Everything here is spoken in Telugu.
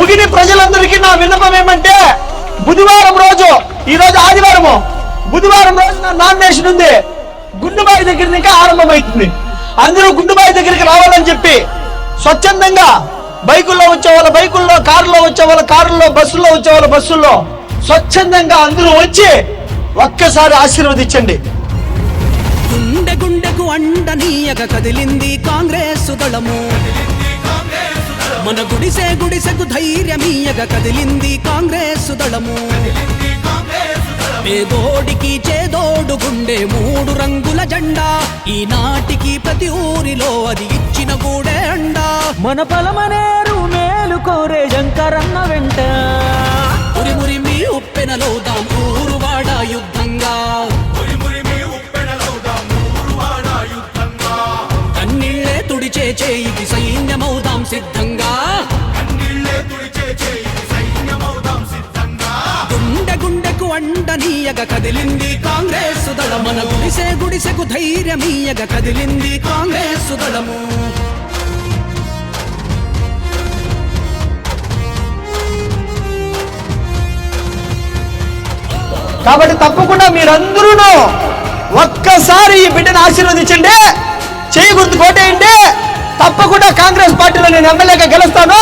ఉగిని ప్రజలందరికీ నా విన్నపం ఏమంటే బుధవారం రోజు ఈ రోజు ఆదివారము బుధవారం రోజు నా నామినేషన్ ఉంది. గుండుబాయి దగ్గర నుంచి ఆరంభమవుతుంది. అందరూ గుండుబాయి దగ్గరికి రావాలని చెప్పి స్వచ్ఛందంగా బైకుల్లో వచ్చే వాళ్ళ బైకుల్లో కారులో వచ్చే వాళ్ళ కారుల్లో బస్సుల్లో వచ్చే వాళ్ళ బస్సుల్లో స్వచ్ఛందంగా అందరూ వచ్చి ఒక్కసారి ఆశీర్వదించండి. గుండె గుండెకు అండనీయక కదిలింది కాంగ్రెస్ దళము. మన గుడిసె గుడిసెకు ధైర్యమీయక కదిలింది కాంగ్రెస్ దళము. పేదోడికి చేదోడు గుండె మూడు రంగుల జెండా. ఈనాటికి ప్రతి ఊరిలో అది ఇచ్చిన గూడే అండా. మన పలమనేరు మేలు కోరే శంకరన్న వెంట. ఉరిమురి మీ ఉప్పెనలోదాం ఊరువాడ చేయికి సైన్యమౌదాం సిద్ధంగా. గుండె గుండెకు అండనీయగ కదిలింది కాంగ్రెస్ దళం మన గుడిసె గుడిసెకు ధైర్యమీయగ కదిలింది కాంగ్రెస్ దళము. కాబట్టి తప్పకుండా మీరందరూ ఒక్కసారి ఈ బిడ్డను ఆశీర్వదించండి. చేయి గుర్తు కోటేయండి. తప్పకుండా కాంగ్రెస్ పార్టీలో నేను ఎమ్మెల్యేగా గెలుస్తాను.